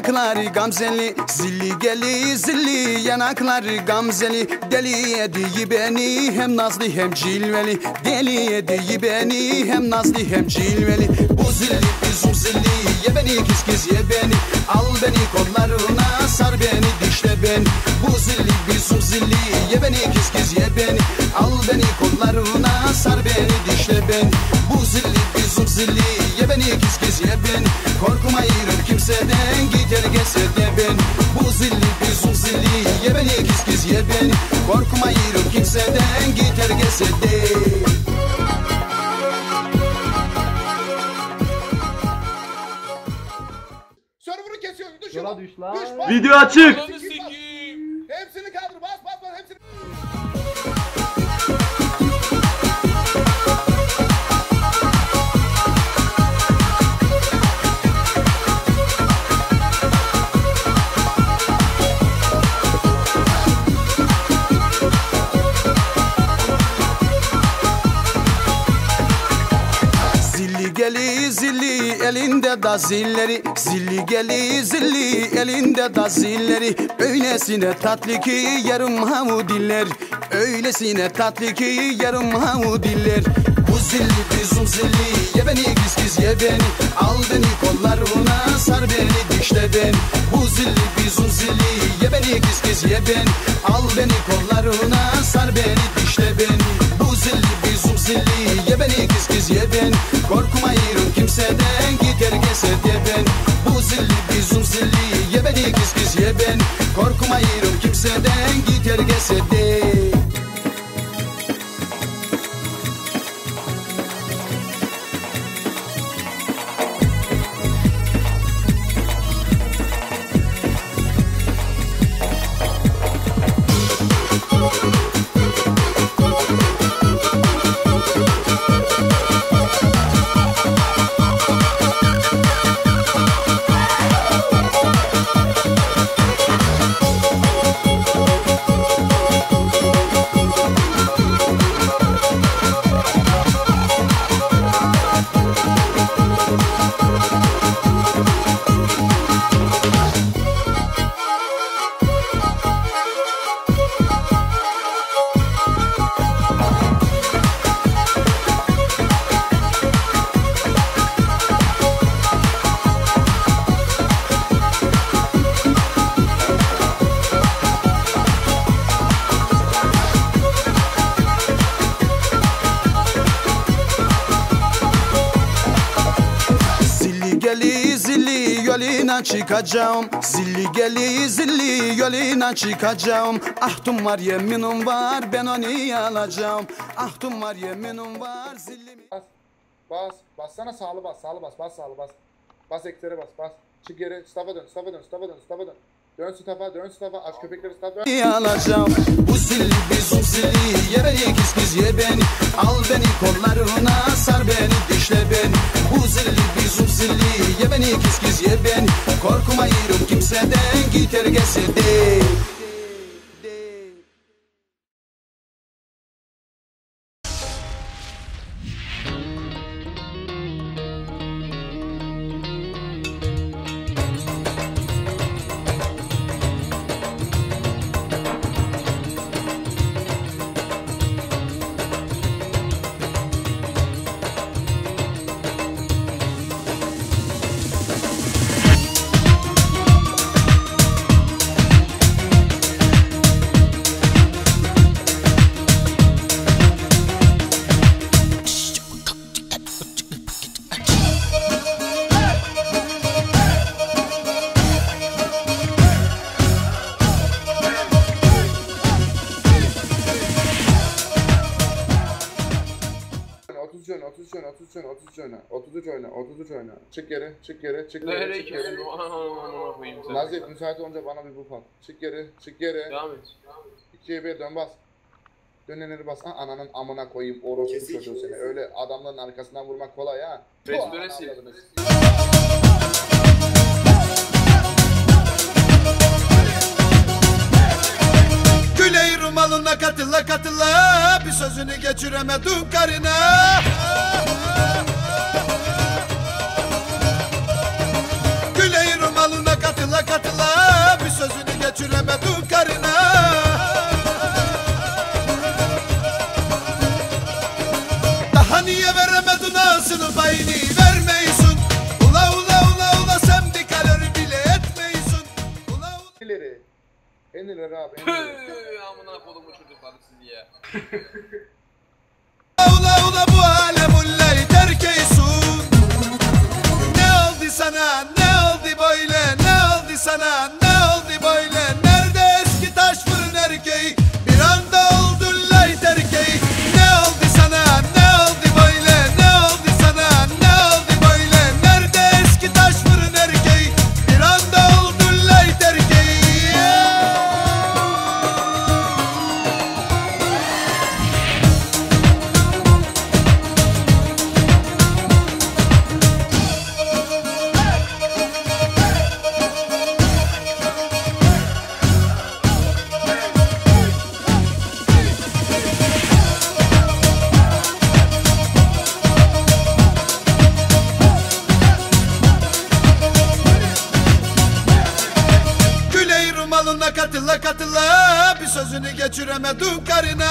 yanakları gamzeli Zilli geli zilli yanakları gamzeli. Deli ediyi beni hem nazlı hem cilveli. Deli ediyi beni hem nazlı hem cilveli. Bu zilli bizim zilli ye beni kis kis ye beni. Al beni kollarına sar beni dişle beni. Bu zilli bizim zilli ye beni kis kis ye beni. Al beni kollarına sar beni dişle beni. Bu zilli bizim zilli kesiyor. Düş Yola yola. düş lan. Düş bas. Video açık. Elinde da zilleri Zilli geli zilli elinde da zilleri. Öylesine tatlı ki yarım havu diller Öylesine tatlı ki yarım havu diller. Bu zilli bizim zilli ye beni giz giz ye beni. Al beni kollarına sar beni dişle beni. Bu zilli bizim zilli ye beni giz giz ye beni. Al beni kollarına sar beni dişle beni. Bu zilli bizim zilli ye beni giz giz ye beni. Korkma yürüm kimseden gider gelse de ben Bu zilli bizim zilli ye beni giz giz ye beni. Korkma yürüm kimseden gider gelse de yoluna çıkacağım Zilli geli zilli yoluna çıkacağım Ahtım var yeminim var ben onu alacağım Ahtım var yeminim var zilli Bas. Bas. Bassana sağlı bas. Sağlı bas. Bas sağlı bas. Bas ekleri bas. Bas. Çık geri. Stafa dön. Stafa dön. Stafa dön. Stafa dön. Dön stafa. Dön stafa. Aç köpekleri stafa. Dön. alacağım Bu zilli bizim zilli ye beni giz giz ye beni Al beni kollarına sar beni dişle beni Bu zilli bizim zilli ye beni giz giz ye beni Korkma yürüm kimseden gider gelse 33 oyna, 33 oyna, 33 oyna, 33 oyna, 33 oyna, 33 oyna. Çık geri, çık geri, çık geri, çık geri. Nazif müsait olunca bana bir buff at. Çık geri, çık geri. Devam et. 2'ye 1 dön bas. Dön ileri bas. Ha, ananın amına koyayım orospu çocuğu seni. Öyle adamların arkasından vurmak kolay ha. Restore Tuh, sil. anladınız. Küley rumalına katıla katıla Bir sözünü geçiremedim karına Küley rumalına katıla katıla Bir sözünü geçiremedim karına Daha niye veremedin ağzını payını vermeyisun Ula ula ula ula sen bir kalori bile etmeyisun Ula ula. En ileri abi en ileri. Amına kodumu çocuklar sizi ya. Ula ula bu alem ullay terk eysun Ne oldu sana ne oldu böyle ne oldu sana geçiremedim karına